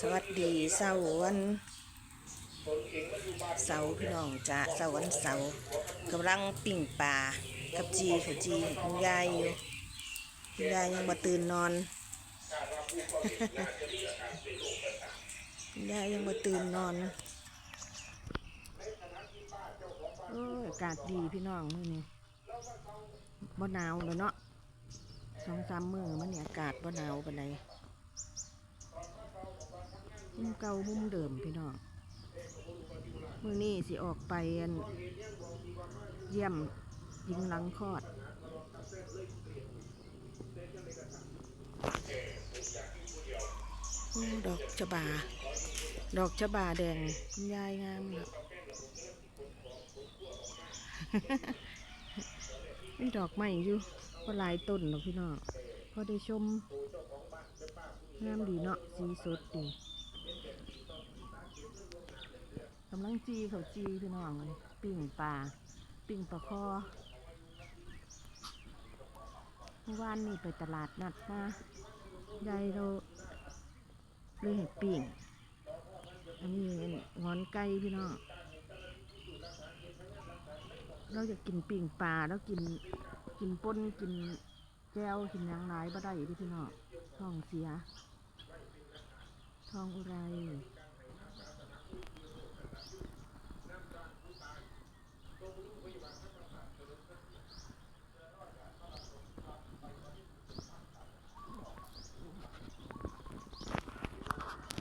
สวัสดีเสาวันเสาพี่น้องจ้าเสาวันเสากำลังปิ่งปลากับจีเขาจีคุณยายอยู่คุณยายยังมาตื่นนอนคุณยายยังมาตื่นนอนโอ้อากาศดีพี่น้องมื้อนี้บ่หนาวแล้วเนาะสองสามมื้อมันนี่อากาศบ่หนาวปานใด มุมเก่ามุมเดิมพี่น้องมือนี้สิออกไปเยี่ยมยิงหลังคลอดดอกชะบา ดอกชะบาแดงคุณยายงามนาะมีดอกใหม่อยู่ก็ลายต้นเนาะพี่น้องพอได้ชมงามดีเนาะสีสดดีำลังจีเขาจีพี่น้องเลยปิ่งปลาปิ่งปลาคอเมื่อวานนี่ไปตลาดนัดมายายเราเลยเห็ดปิ่งอันนี้งอนไก่พี่น้องเราจะกินปิ่งปลาแล้วกินกินป่นกินแก้วกินยังหลายบ่ได้พี่น้องท้องเสียท้องอุไร เร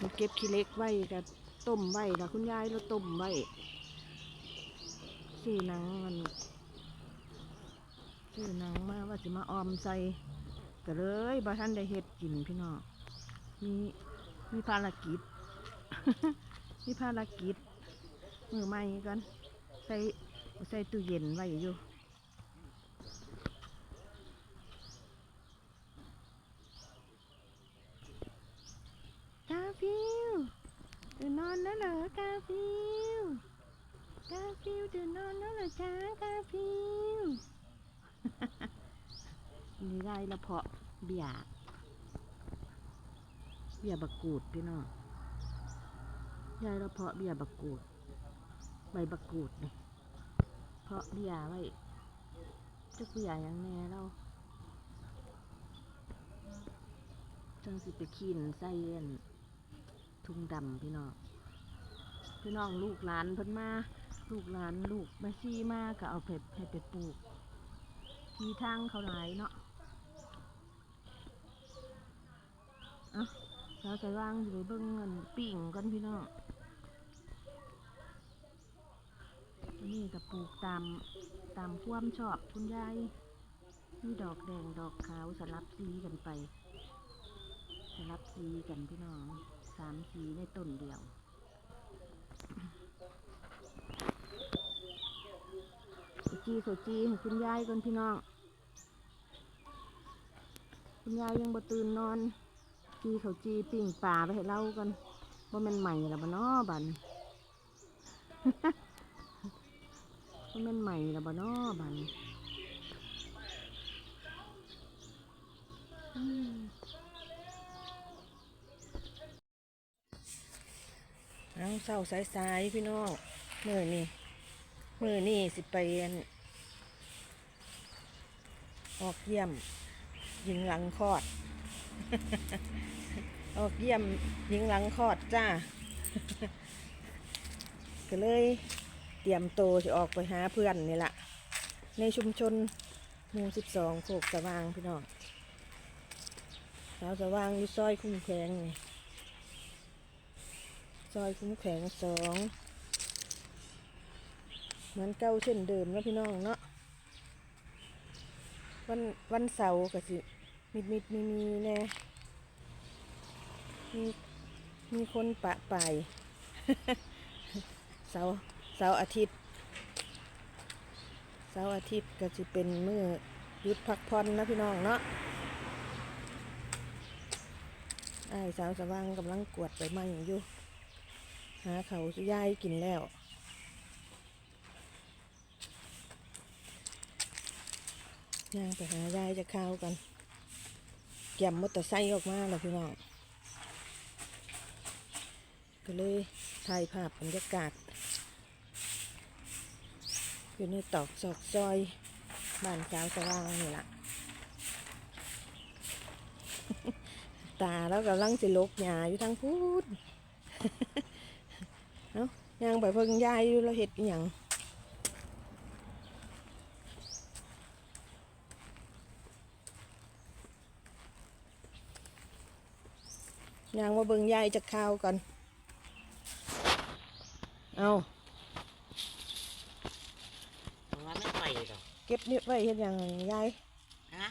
าเก็บขี้เล็กไว้กับต้มไว้แล้วคุณยายเราต้มไว้ซื้อหนังมันซื้อหนังมาว่าจะมาออมใส่ก็เลยบ่ท่านได้เฮ็ดกินพี่น้องมีมีภารกิจ มีภารกิจมือใหม่กันใส่ ใส่ตู้เย็นไว้อยู่กาฟิวตื่นนอนแล้วเหรอกาฟิวกาฟิวตื่นนอนแล้วเหรอจ้ากาฟิวนี่ได้ละเพาะเบียร์เบียร์บักกูดพี่น้องยายเราเพาะเบียร์บักกูด ใบบักกูดเนี่ย เพาะเบียไว้จักเบียร์หยังแน่เราจังสิไปขีนใส่อันทุ่งดำพี่น้องพี่น้องลูกหลานเพิ่นมา ลูกหลานลูกม่ซี่มากก็เอาไปให้ไปปลูกที่ทางเขาหลายเนาะอะเราจะว่างอยู่เบิ่งเงินปิ่งกันพี่น้องอั นี่ก็ปลูกตามตามความชอบคุณยายมีดอกแดงดอกขาวสลับสีกันไป สลับสีกันพี่น้องสามสีในต้นเดียวจีโซจีคุณยายก่อนพี่น้อง คุณยายยังบ่ตื่นนอน จีเขาจีปิ่งป่าไปให้เล่ากันว่ามันใหม่แล้วบ่เนาะบัน ดนว่นใหม่ล้วบ่นาะบันอืมเอาเศร้าสายๆพี่น้องมือนี่มือนี่สิไปอออกเยี่ยมหญิงหลังคอด ออกเยี่ยมหญิงหลังคอดจ้า ก็เลย ตรียมโตจะออกไปหาเพื่อนนี่แหละในชุมชนหมู่สิบสองโคกสว่างพี่น้องสาวสว่างอยู่ซอยคุ้มแขงนี่ซอยคุ้มแขงสองเหมือนเก่าเช่นเดิมเนาะพี่น้องเนาะวันวันเสาร์ก็สิมิดมิดมีมีแน่มีมีคนปะปายเสาร์ เสาร์อาทิตย์ เสาร์อาทิตย์ก็สิเป็นมือหยุดพักผ่อนนะพี่น้องเนาะไอ้สาวสว่างกำลังกวดใบไม้อย่างยุ่หาเขาสุยายกินแล้วย่างไปหายายจะข้าวกันแกมมอเตอร์ไซค์ออกมาแล้วพี่น้อง ก็เลยถ่ายภาพบรรยากาศ อยู่ในตอกซอกซอยบ้านสาวสว่างนี่ละตาแล้วกำลังสิลกหญ้าอยู่ทางพูดเอ้ายังไปเพิ่งยายอยู่เราเห็ดอย่างยังมาเบิ่งยายจะข้าวก่อน เอา เก็บนี่ไว้เฮ็ดหยังยายนะ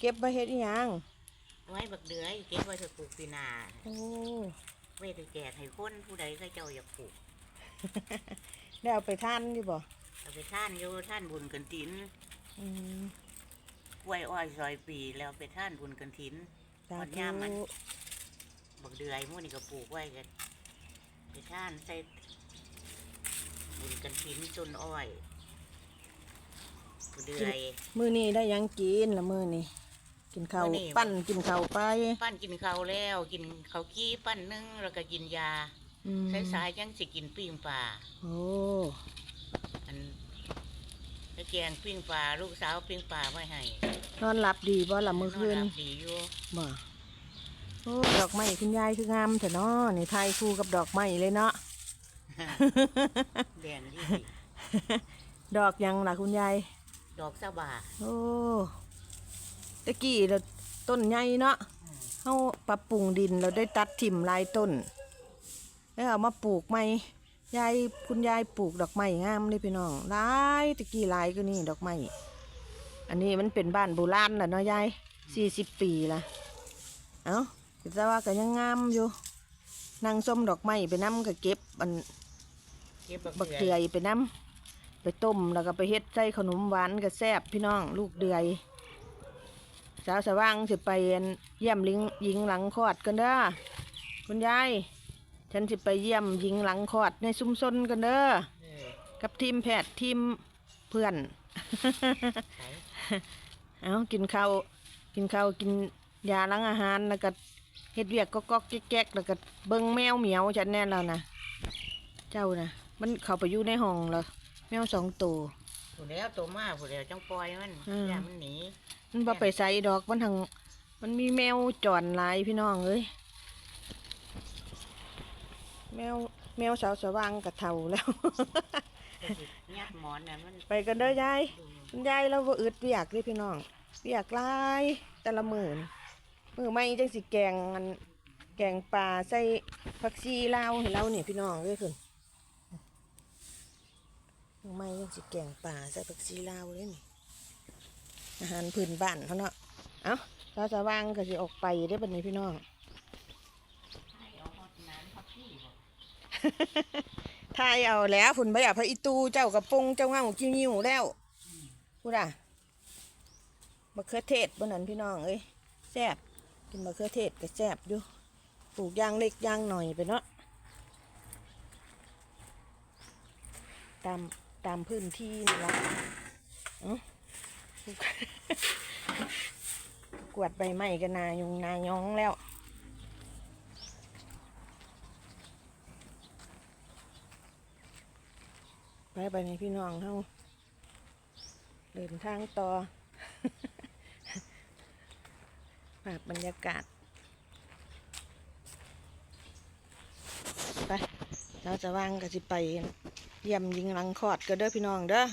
เก็บไว้เฮ็ดอหยังไว้บักเดือยเก็บไว้จะปลูกปีหนาโอ้ไว้จะแจกให้คนผู้ใดก็เจ้าอยากปลูก ได้เอาไปท่านอยู่บ่เอาไปท่านอยู่ท่านบุญกันถินอืมกล้วยอ้อยซอยปีแล้วไปท่านบุญกันถินสาวันธุย่ามมันบักเดือยหมู่นี่ก็ปลูกไว้กันไปท่านใส่บุญกันถินต้นอ้อยบัก เดือยมื้อนี้ได้หยังกินละมื้อนี้กินข้าวมื้อนี้ ปั้นกินข้าวไปปั้นกินข้าวแล้ว กินข้าวกี้ปั้นนึ่งแล้วก็กินยาอืมสายๆยังสิกินปิ้งปลาโอ้อันตะแกงปิ้งปลาลูกสาวปิ้งปลาไว้ให้นอนหลับดีบ่ล่ะมื้อคืนนรับดีอยู่บ่โอ้ดอกไม้คุณยายคืองามแต่เนาะนี่ไทยคู่กับดอกไม้เลยเนาะ แดงดีดอกหยังล่ะคุณยาย ดอกสะบาโอ้ตะกี้เราต้นใหญ่เนาะเฮาปรับปรุงดินเราได้ตัดถิ่มหลายต้น แล้วเอามาปลูกใหม่ยายคุณยายปลูกดอกไม้งามเลยพี่น้องหลายตะกี้หลายก็นี่ดอกไม้อันนี้มันเป็นบ้านโบราณแหละเนาะยายสี่สิบปีละเอ้าแต่ว่าก็ยังงามอยู่นางส้มดอกไม้ไปน้ำก็เก็บอันเก็บบักเดือยไปน้ำ ไปต้มแล้วก็ไปเฮ็ดใส่ขนมหวานก็แซบพี่น้องลูกเดือย สาวสว่างสิไปเยี่ยมลิงหญิงหลังคลอดกันเด้อคุณยายฉันสิไปเยี่ยมหญิงหลังคลอดในซุ้มซนกันเด้อกับทีมแพทย์ทีมเพื่อน เอากินข้าวกินข้าวกินยาล้างอาหารแล้วก็เฮ็ดเวียกก็ก๊อกแก๊กแล้วก็เบิ่งแมวเหมียวฉันแน่แล้วนะเจ้านะมันเข้าไปอยู่ในห้องแล้ว แมวสองตัว ผู้แล้วตัวมาผู้แล้วจังปล่อยมันอืม อย่ามันหนีมันบ่ไปใส่ดอกมันทางมันมีแมวจอนหลายพี่น้องเอ้ยแมวแมวสาวสว่างกับเท่าแล้ว ก็สิยัดหมอนน่ะมันไปกันเด้อยายดูคุณยายเราบ่อึดเวียกเลยพี่น้องเวียกหลายแต่ละมื้อนี่มื้อใหม่จังสิแกงอันแกงปลาใส่ผักชีลาวให้เรานี่พี่น้องเอ้ยคุณ มื้อใหม่จังสิแกงปลาใส่ผักชีลาวเลยนี่อาหารพื้นบ้านเขาเนาะ เอ้าสาวสว่างก็สิออกไปได้บัดนี้พี่น้องให้เอาฮอดน้ำฮอดที่บ่ทายเอาแล้วฝุ่นใบอยากพระอีตูเจ้ากระปงเจ้าเงาจิ้วยิ้วแล้วพูดอะมะเขือเทศบนนั้นพี่น้องเอ้ยแซ่บกินมะเขือเทศก็แซ่บอยู่ปลูกอยางเล็กอยางหน่อยไปเนาะตาม ตามพื้นที่นี่ละเอ้ากวาดใบไม้กันนายงนายองแล้วไปไปในพี่น้องเฮาเดินทางต่อภาพบรรยากาศไปเราจะว่างก็สิไป ยำยิงหลังคอดก็เด้อพี่น้องเด้อ